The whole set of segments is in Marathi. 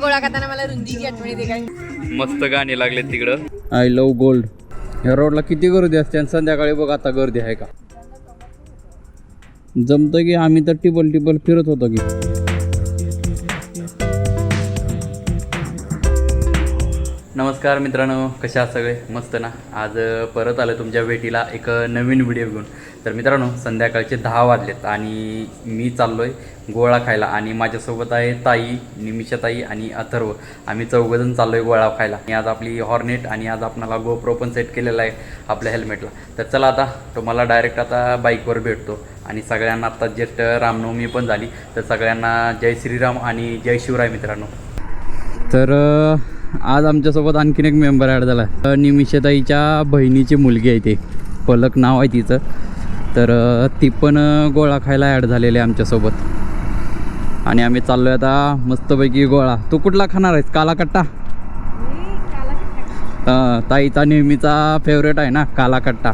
गोळा खाताना मला रुंदीची आठवण येते काय? मस्त गाणी लागले तिकडं. I love gold. ह्या रोडला किती गर्दी असते आणि संध्याकाळी बघ आता गर्दी आहे का? जमतं की आम्ही तर टिबल टिबल फिरत होतो की. नमस्कार मित्रांनो कशा सगळे? मस्त ना? आज परत आलं तुमच्या भेटीला एक नवीन व्हिडिओ घेऊन. तर मित्रांनो संध्याकाळचे दहा वाजलेत आणि मी चाललो आहे गोळा खायला आणि माझ्यासोबत आहे ताई निमिषा ताई आणि अथर्व. आम्ही चौघजण चाललो आहे गोळा खायला. आणि आज आपली हॉर्नेट आणि आज आपणाला गोप्रो पण सेट केलेला आहे आपल्या हेल्मेटला तर चला आता तुम्हाला डायरेक्ट आता बाईकवर भेटतो. आणि सगळ्यांना आता जस्ट रामनवमी पण झाली. तर सगळ्यांना जय श्रीराम आणि जय शिवराय मित्रांनो. तर आज आमच्यासोबत आणखीन एक मेंबर ॲड झाला. आहे निमिषताईच्या बहिणीची मुलगी आहे ते. पलक नाव आहे तिचं. तर ती पण गोळा खायला ॲड झालेली आहे आमच्यासोबत. आणि आम्ही चाललो आहे आता मस्तपैकी गोळा. तू कुठला खाणार आहेस? काला कट्टा ताईचा नेहमीचा फेवरेट आहे ना काला कट्टा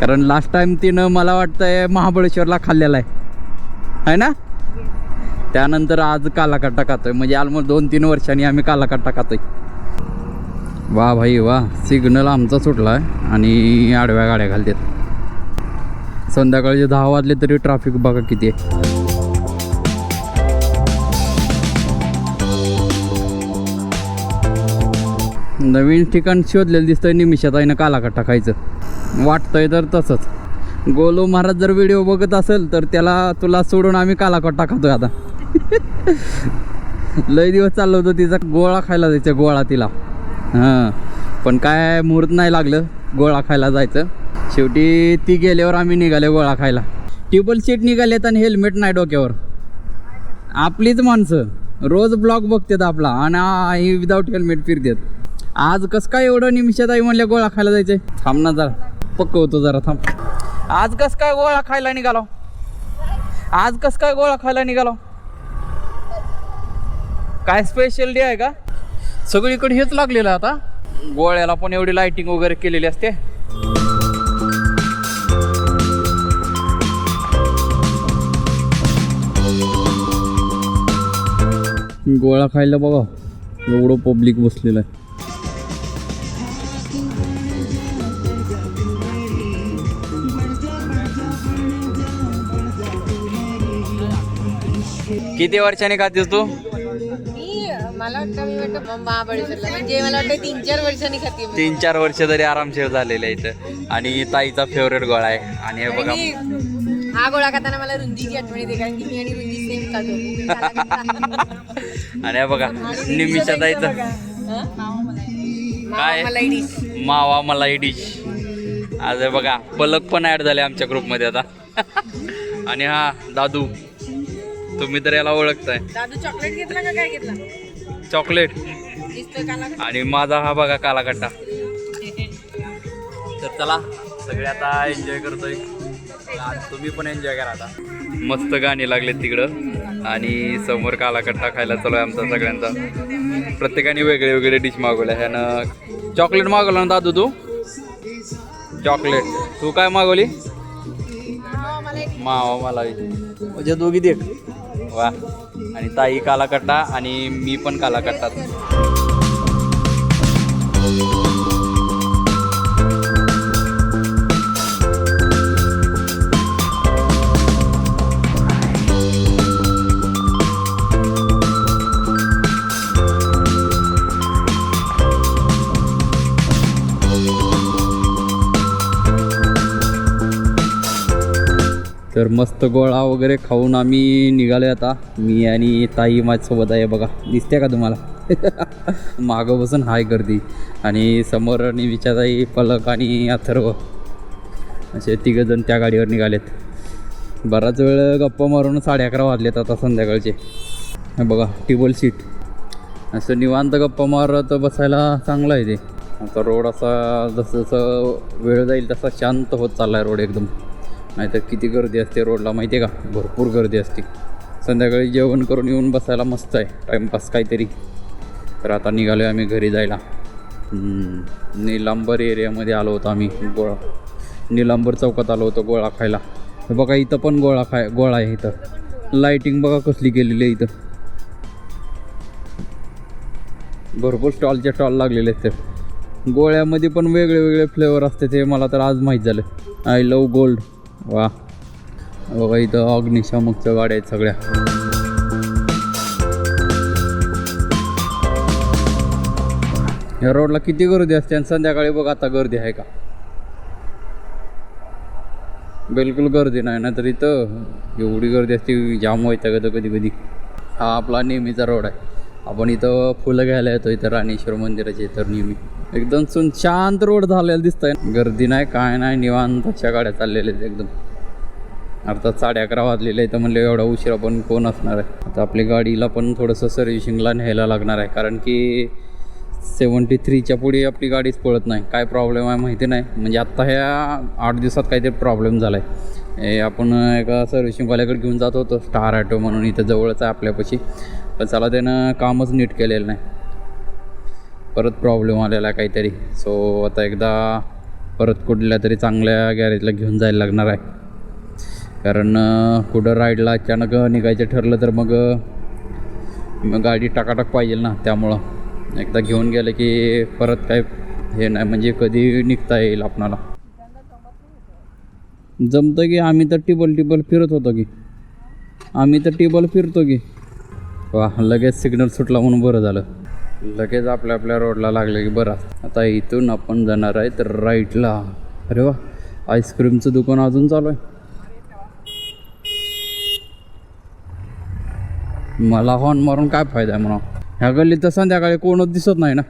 कारण लास्ट टाइम तिनं मला वाटतंय महाबळेश्वरला खाल्लेला आहे. आहे ना? त्यानंतर आज काला कट्टा खातोय. म्हणजे ऑलमोस्ट दोन तीन वर्षांनी आम्ही काला कट्टा खातोय. वा भाई वा. सिग्नल आमचा सुटला आहे आणि आडव्या गाड्या घालतात. संध्याकाळचे दहा वाजले तरी ट्रॅफिक बघा किती आहे. नवीन ठिकाण शोधलेलं दिसतंय निमिषात आहे ना काला कट्टा खायचं. वाटतंय तर तसंच. गोलू महाराज जर व्हिडिओ बघत असेल तर त्याला तुला सोडून आम्ही कालाकट्टा खातो आता. लय दिवस चाललो होतो तिचा गोळा खायला जायचं गोळा तिला. हां. पण काय मुहूर्त नाही लागलं गोळा खायला जायचं. शेवटी ती गेल्यावर आम्ही निघाले गोळा खायला. ट्युबल सीट निघालेत आणि हेल्मेट नाही डोक्यावर. आपलीच माणसं. रोज ब्लॉग बघतात आपला आणि विदाऊट हेल्मेट फिरतात. आज कस काय एवढं निमिषात आई म्हणल्या गोळा खायला जायचंय? थांब ना जरा. पक्क होतो जरा थांब. आज कस काय गोळा खायला निघालो? आज कस काय गोळा खायला निघालो? काय स्पेशल डे आहे का? सगळीकडे हेच लागलेलं आता. गोळ्याला पण एवढी लाइटिंग वगैरे केलेली असते. गोळा खायला बघा. एवढं पब्लिक बसलेलं आहे. किती वर्षांनी खातेस तू? मी मला वाटतं मी वाटतं महाबळेश्वरला. म्हणजे मला वाटतं तीन चार वर्षांनी खाते. तीन चार वर्ष तरी आरामशीर झालेले आहे इथं. आणि ताईचा फेवरेट गोळा आहे. आणि हे बघा. हा गोळा खाताना मला रुंदीची आठवण येते कारण की मी आणि रुंदी सेम खातो. आणि बघा निमिषा ताईचं काय? मावा मलाई डिश आज बघा पलक पण ऍड झाले आमच्या ग्रुपमध्ये आता. आणि हा दादू. तुम्ही तर याला ओळखताय. दादू चॉकलेट घेतला का काय घेतला? चॉकलेट? आणि माझा हा बघा काला कट्टा. तर चला सगळे आता एन्जॉय करतोय. आणि तुम्ही पण एन्जॉय करा आता. मस्त गाणी लागले तिकडं. आणि समोर काला कट्टा खायला चालू आहे आमचा सगळ्यांचा. प्रत्येकाने वेगळे वेगळे डिश मागवल्या. ह्यानं चॉकलेट मागवलं ना दादू तू? चॉकलेट तू काय मागवली? मावा मला म्हणजे दोघी दे. वा. आणि ताई काला कट्टा आणि मी पण काला तर मस्त गोळा वगैरे खाऊन आम्ही निघालो आता. मी आणि ताई माझ्यासोबत आहे बघा. दिसते का तुम्हाला? मागं बसून हाय गर्दी. आणि समोर विचारताई पलक आणि अथर्व. असे तिघंजण त्या गाडीवर निघालेत. बराच वेळ गप्पा मारून साडे अकरा वाजलेत आता संध्याकाळचे. बघा टेबल सीट. असं निवांत गप्पा मारत बसायला चांगलं आहे ते. आता रोड असा जसं जसं वेळ जाईल तसा शांत होत चालला आहे रोड एकदम. नाहीतर किती गर्दी असते रोडला माहिती आहे का? भरपूर गर्दी असते. संध्याकाळी जेवण करून येऊन बसायला मस्त आहे. टाईमपास काहीतरी. तर आता निघालो आहे आम्ही घरी जायला. निलांबर एरियामध्ये आलो होतो आम्ही गोळा. निलांबर चौकात आलो होतो गोळा खायला. हे बघा इथं पण गोळा खाय गोळा आहे इथं. लाईटिंग बघा कसली केलेली आहे इथं. भरपूर स्टॉलचे स्टॉल लागलेले आहेत तर गोळ्यामध्ये पण वेगळे वेगळे फ्लेवर असते ते मला तर आज माहीत झालं. आय लव गोल्ड वा. बघा इथं अग्निशामकच्या गाड्या आहेत सगळ्या. या रोडला किती गर्दी असते आणि संध्याकाळी बघ आता गर्दी आहे का? बिलकुल गर्दी नाही ना तर इथं एवढी गर्दी असते जाम व्हायचं का कधी कधी. हा आपला नेहमीचा रोड आहे. आपण इथं फुलं घ्यायला येतो इथं राणेश्वर मंदिराचे तर नेहमी. एकदम सुन शांत रोड झालेला दिसतंय. गर्दी नाही काय नाही निवांतच्या गाड्या चाललेल्या आहेत एकदम. अर्थात साडे अकरा वाजलेले आहे तर म्हणले एवढा उशिरा पण कोण असणार आहे? आता आपली गाडीला पण थोडंसं सर्व्हिसिंगला न्यायला लागणार आहे कारण की सेवन्टी थ्रीच्या पुढे आपली गाडीच पळत नाही. काय प्रॉब्लेम आहे माहिती नाही. म्हणजे आत्ता ह्या आठ दिवसात काहीतरी प्रॉब्लेम झाला आहे आपण एका सर्व्हिसिंगवाल्याकडे घेऊन जात होतो स्टार ॲटो म्हणून इथं जवळच आहे आपल्यापाशी. पण चला त्यानं कामच नीट केलेलं नाही. परत प्रॉब्लेम आलेला काहीतरी. सो आता एकदा परत कुठल्या तरी चांगल्या गॅरेजला घेऊन जायला लागणार आहे. कारण कुठं राईडला अचानक निघायचं ठरलं तर मग मग गाडी टाकाटाक पाहिजे ना. त्यामुळं एकदा घेऊन गेलं की परत काय हे नाही. म्हणजे कधी निघता येईल आपणाला. जमतं की आम्ही तर टिबल टिबल फिरत होतो की. आम्ही तर टिबल फिरतो की. वा लगेच सिग्नल सुटला म्हणून बरं झालं. लगेच आपल्या आपल्या रोडला लागलं की बरं. आता इथून आपण जाणार आहे तर राईटला अरे वा आईस्क्रीमचं दुकान अजून चालू आहे. मला हॉर्न मारून काय फायदा आहे म्हणा. ह्या गल्लीत तर संध्याकाळी कोणच दिसत नाही ना.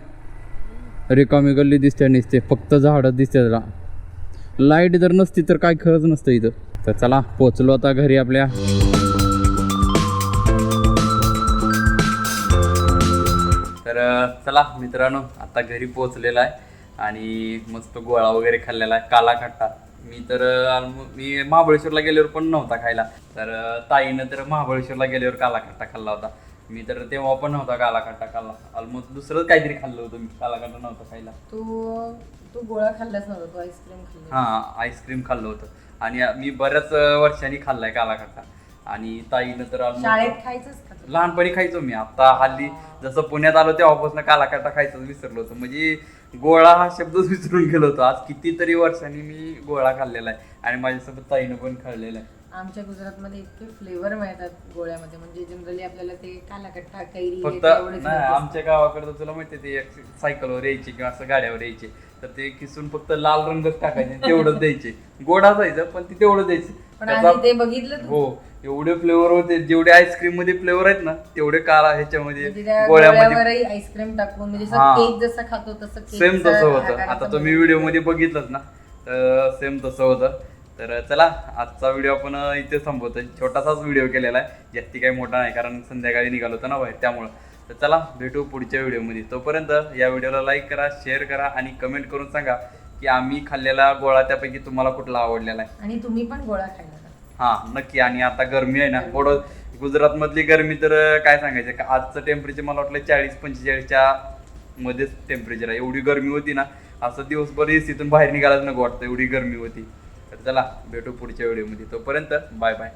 रिकामी गल्ली दिसते निसते फक्त झाडं दिसते त्याला. लाइट जर नसती तर काय खरंच नसतं इथं. तर चला पोचलो आता घरी आपल्या. तर चला मित्रांनो आता घरी पोचलेला आहे आणि मस्त गोळा वगैरे खाल्लेला आहे काला खट्टा मी तर मी महाबळेश्वरला गेल्यावर पण नव्हता खायला. तर ताईनं तर महाबळेश्वरला गेल्यावर काला खट्टा खाल्ला होता. मी तर तेव्हा पण नव्हता काला खट्टा खाल्ला. ऑलमोस्ट दुसरं काहीतरी खाल्लं होतं मी काला खट्टा नव्हता खायला. तू तू गोळा खाल्लाच नव्हता तू आईस्क्रीम खाल्ली हां आईस्क्रीम खाल्लं होतं. आणि मी बऱ्याच वर्षांनी खाल्लाय काला खट्टा आणि ताईनं तर almost- शाळेत खायचंच का तू? लहानपणी खायचो मी. आता हल्ली जसं पुण्यात आलो तेव्हापासून काला काटा खायचं विसरलो होतं. म्हणजे गोळा हा शब्दच विसरून गेलो होतो. आज कितीतरी वर्षांनी मी गोळा खाल्लेला आहे. आणि माझ्यासोबत ताईनं पण खाल्लेला आहे. आमच्या गुजरातमध्ये इतके फ्लेवर मिळतात गोळ्यामध्ये. म्हणजे जनरली आपल्याला ते कालाकट्टा कैरी हे फक्त ते एवढेच नाही माहिती आमच्या गावाकडे तर तुला माहिती ते एक सायकलवर यायचे किंवा असं गाड्यावर यायचे. तर ते किसून फक्त लाल रंगच टाकायचे तेवढंच द्यायचे. गोड असायचं पण ते तेवढं द्यायचे. पण ते बघितलं तू? हो एवढे फ्लेवर होते जेवढे आईस्क्रीममध्ये फ्लेवर आहेत ना तेवढे काला ह्याच्यामध्ये म्हणजे त्या गोळ्यामध्ये गोळ्यावरही आईस्क्रीम टाकून म्हणजे हा. केक जसं खातो तसं cake सेम चा तसं होतं. आकाराचा आता तुम्ही व्हिडिओमध्ये बघितलंच ना? तर सेम तसं होतं. तर चला आजचा व्हिडिओ आपण इथे थांबवतोय. छोटासाच व्हिडिओ केलेला आहे. जास्ती काही मोठा नाही कारण संध्याकाळी निघालो होतो ना बाहेर त्यामुळं. तर चला भेटू पुढच्या व्हिडिओमध्ये. तोपर्यंत या व्हिडिओला लाईक करा शेअर करा आणि कमेंट करून सांगा की आम्ही खाल्लेला गोळा त्यापैकी तुम्हाला कुठला आवडलेला आहे. आणि तुम्ही पण गोळा खायला. हा नक्की. आणि आता गरमी आहे ना थोडं गुजरात मधली गरमी तर काय सांगायचं? का आजचं टेम्परेचर मला वाटलं चाळीस पंचेचाळीसच्या मध्येच टेम्परेचर आहे. एवढी गरमी होती ना असं दिवसभर एसीतून बाहेर निघायलाच नको वाटतं एवढी गरमी होती. तर चला भेटू पुढच्या व्हिडिओमध्ये. तोपर्यंत बाय बाय